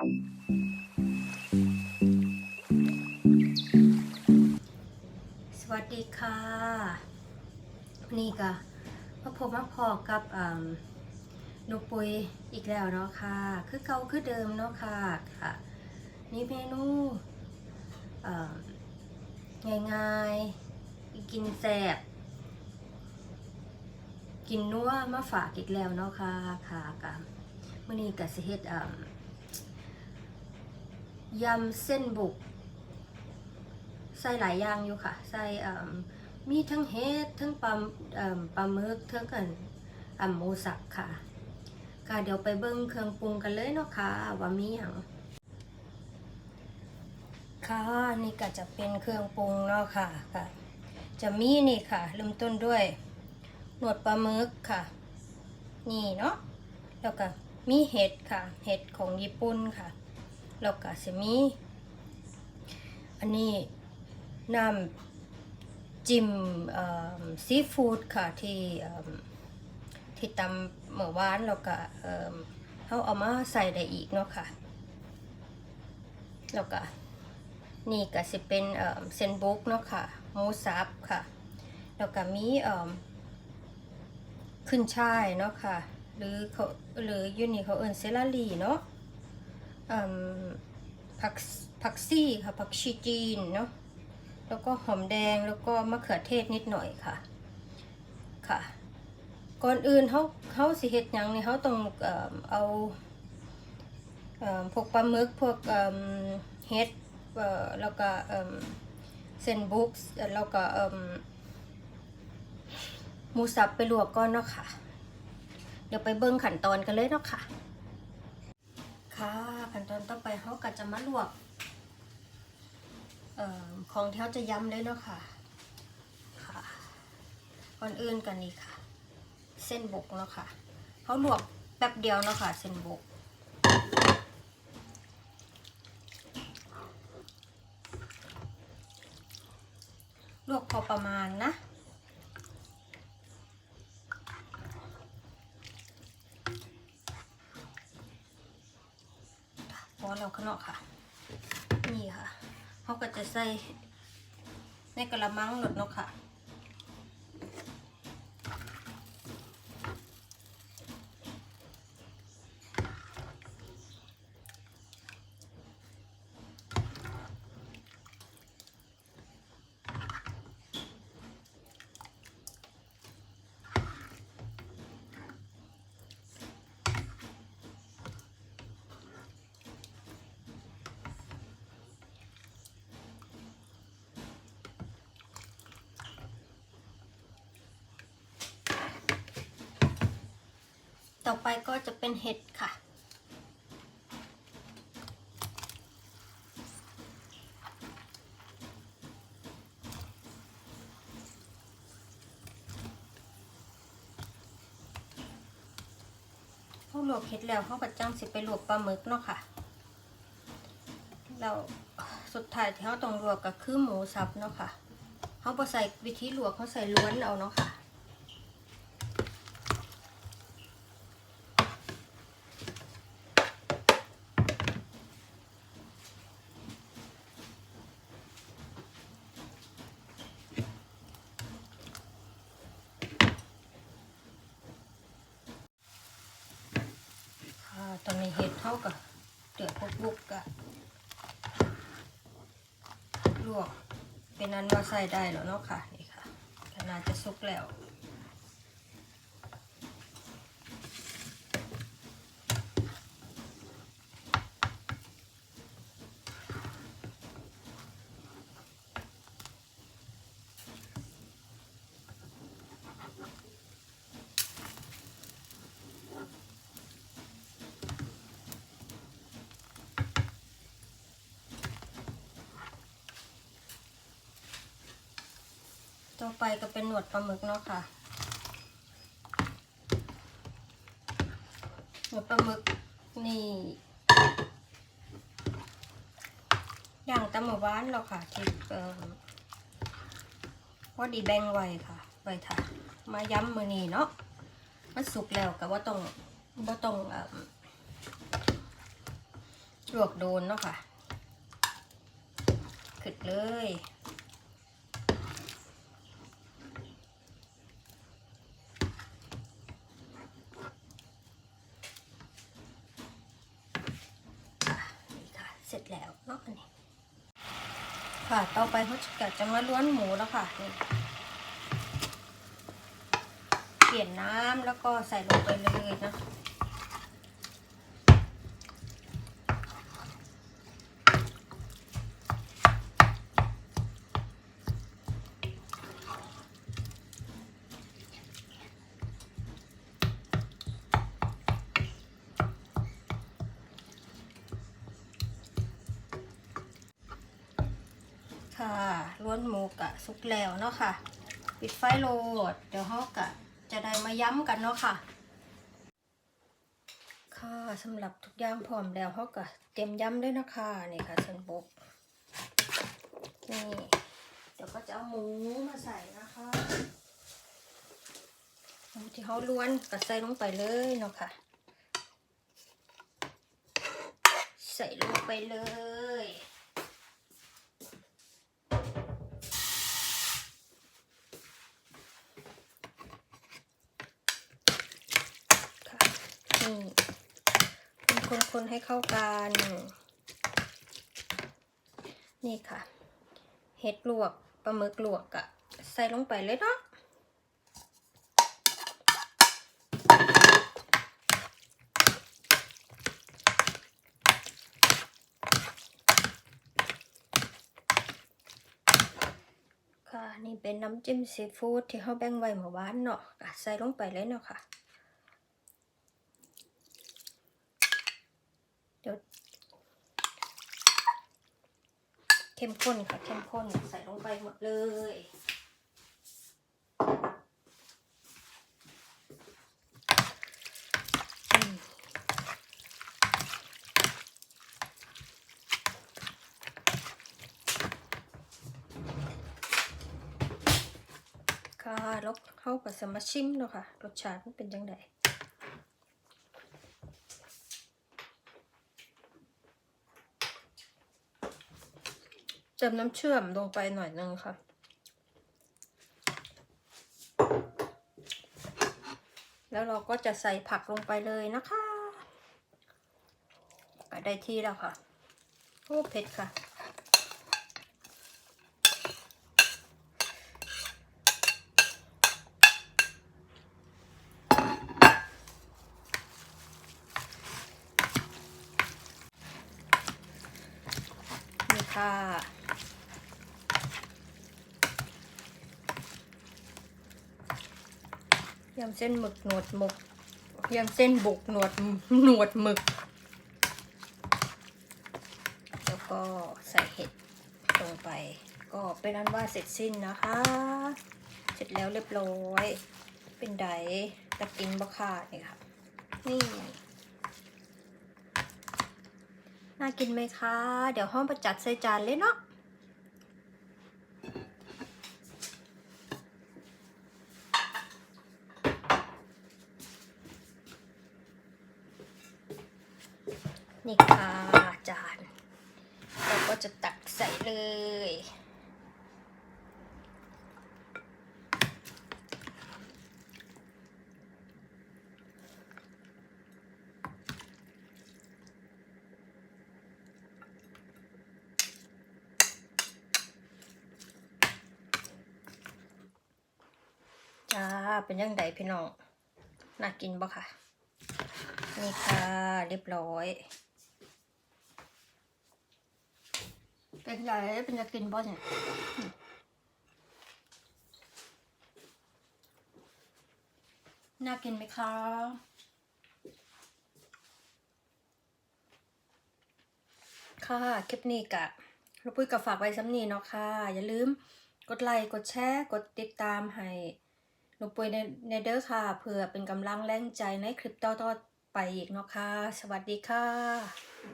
สวัสดีค่ะ นี่ก็มาพบมาพอกับหนูปุยอีกแล้วเนาะค่ะ คือเก่าคือเดิมเนาะค่ะค่ะ นี่เมนูง่ายๆ กินแสบกินนัวมาฝากอีกแล้วเนาะค่ะค่ะกับมื่อนี้กับสิเฮ็ดอ่า ยำเส้นบุก ใส่หลายอย่างอยู่ค่ะ ใส่มีทั้งเห็ดทั้งปลาปลาหมึกทั้งกันอ่าหมูสับค่ะค่ะเดี๋ยวไปเบิ้งเครื่องปรุงกันเลยเนาะค่ะ ว่ามีอย่างค่ะนี่ก็จะเป็นเครื่องปรุงเนาะค่ะค่ะ จะมีนี่ค่ะ เริ่มต้นด้วยหนวดปลาหมึกค่ะ นี่เนาะแล้วก็มีเห็ดค่ะ เห็ดของญี่ปุ่นค่ะ แล้วก็จะมี อันนี้น้ำจิ้มซีฟู้ดค่ะที่ที่ตำเมื่อวานแล้วก็เขาเอามาใส่ได้อีกเนาะค่ะแล้วก็นี่ก็สิเป็นเซนบุกเนาะค่ะหมูสับค่ะ แล้วก็มีขึ้นช่ายเนาะค่ะ หรือเขาหรือยูนี่เขาเอิ้นเซลารีเนาะ ผักผักซี่ค่ะผักชีจีนเนาะแล้วก็หอมแดงแล้วก็มะเขือเทศนิดหน่อยค่ะค่ะ ก่อนอื่นเขาเขาสิเฮ็ดยังนี่เขาต้องเอ่อเอาเอ่อพวกปลาหมึกพวกเอ่อเฮ็ดเอ่อแล้วก็เอิ่มเส้นบุ๊กแล้วก็เอิ่มหมูสับไปลวกก่อนเนาะค่ะ เดี๋ยวไปเบิ่งขั้นตอนกันเลยเนาะคะค่ะ ขั้นตอนต่อไปเขาก็จะมาลวกออของที่เขาจะย้ำเลยเนาะค่ะค่ะก่อนอื่นกันนี่ค่ะ เส้นบกเนาะค่ะเขาลวกแป๊บเดียวเนาะค่ะ เส้นบกลวกพอประมาณนะ พอแล้วข้างนอกค่ะ นี่ค่ะเขาก็จะใส่ในกระมังหลดเนาะค่ะ ต่อไปก็จะเป็นเห็ดค่ะ เขาลวกเห็ดแล้วเขาก็จังสิไปลวกปลาหมึกเนาะค่ะ แล้วสุดท้ายที่เขาต้องลวกก็คือหมูสับเนาะค่ะเขาพอใส่วิธีลวกเขาใส่ล้วนเอาเนาะค่ะ ค่ะ ตอนนี้เห็ดเท่ากับเดือดพวกบุกกะลวกเป็นนั้นว่าใส่ได้แล้วเนาะค่ะนี่ค่ะขนาดจะสุกแล้ว ต่อไปก็เป็นหนวดปลาหมึกเนาะค่ะ หนวดปลาหมึกนี่ย่างตำหมูหวานแล้วค่ะที่เอ่อพอดีแบ่งไว้ค่ะไว้ค่ะ มาย้ำมือนี้เนาะมันสุกแล้วก็ว่าต้องว่าต้องเอิ่มลวกโดนเนาะค่ะขึ้นเลยอะนี่ค่ะ เสร็จแล้วเนาะอันนี้ค่ะ ต่อไปเขาจะจะมาล้วนหมูแล้วค่ะนี่เปลี่ยนน้ำแล้วก็ใส่ลงไปเลยนะ ค่ะล้วนหมูกะสุกแล้วเนาะค่ะ ปิดไฟโหลด เดี๋ยวเขากะจะได้มาย้ำกันเนาะค่ะ ค่ะสำหรับทุกอย่างพร้อมแล้วเขากะเตรียมย้ำด้วยนะคะนี่ค่ะสันบกนี่เดี๋ยวก็จะเอาหมูมาใส่นะคะหมูที่เขาล้วนก็ใส่ลงไปเลยเนาะค่ะ ใส่ลงไปเลย คนคนให้เข้ากัน นี่ค่ะ เห็ดลวกปลาหมึกลวกอะใส่ลงไปเลยเนาะค่ะ นี่เป็นน้ำจิ้มซีฟู้ดที่เขาแบ่งไว้เมื่อวานเนาะใส่ลงไปเลยเนาะค่ะ เดี๋ยว เข้มข้นค่ะ เข้มข้นใส่ลงไปหมดเลยอืมค่ะแล้วเข้ากับสมาชิมเนาะค่ะ รสชาติมันเป็นยังไง เติมน้ำเชื่อมลงไปหน่อยนึงค่ะ แล้วเราก็จะใส่ผักลงไปเลยนะคะอะได้ที่แล้วค่ะโอ้เผ็ดค่ะนี่ค่ะ ยำเส้นหมึกหนวดหมึกยำเส้นบุกหนวดหนวดหมึก แล้วก็ใส่เห็ดลงไป ก็เป็นอันว่าเสร็จสิ้นนะคะ เสร็จแล้วเรียบร้อย เป็นไดตะกินบะขาดนี่ค่ะ นี่ น่ากินไหมคะ เดี๋ยวห้องประจัดใส่จานเลยเนาะ นี่ค่ะจาน เราก็จะตักใส่เลย จ้า เป็นยังไงพี่น้อง น่ากินบ่ค่ะ นี่ค่ะ เรียบร้อย เป็นไงเป็นจะกินบ่เนี่ยน่ากินไหมคะค่ะคลิปนี้กะเราปุ้ยกับฝากไว้ซ้ำนี้เนาะค่ะ อย่าลืมกดไลค์กดแชร์กดติดตามให้หนูปุ้ยในในเด้อค่ะเพื่อเป็นกำลังแรงใจในคลิปต่อๆไปอีกเนาะค่ะ สวัสดีค่ะ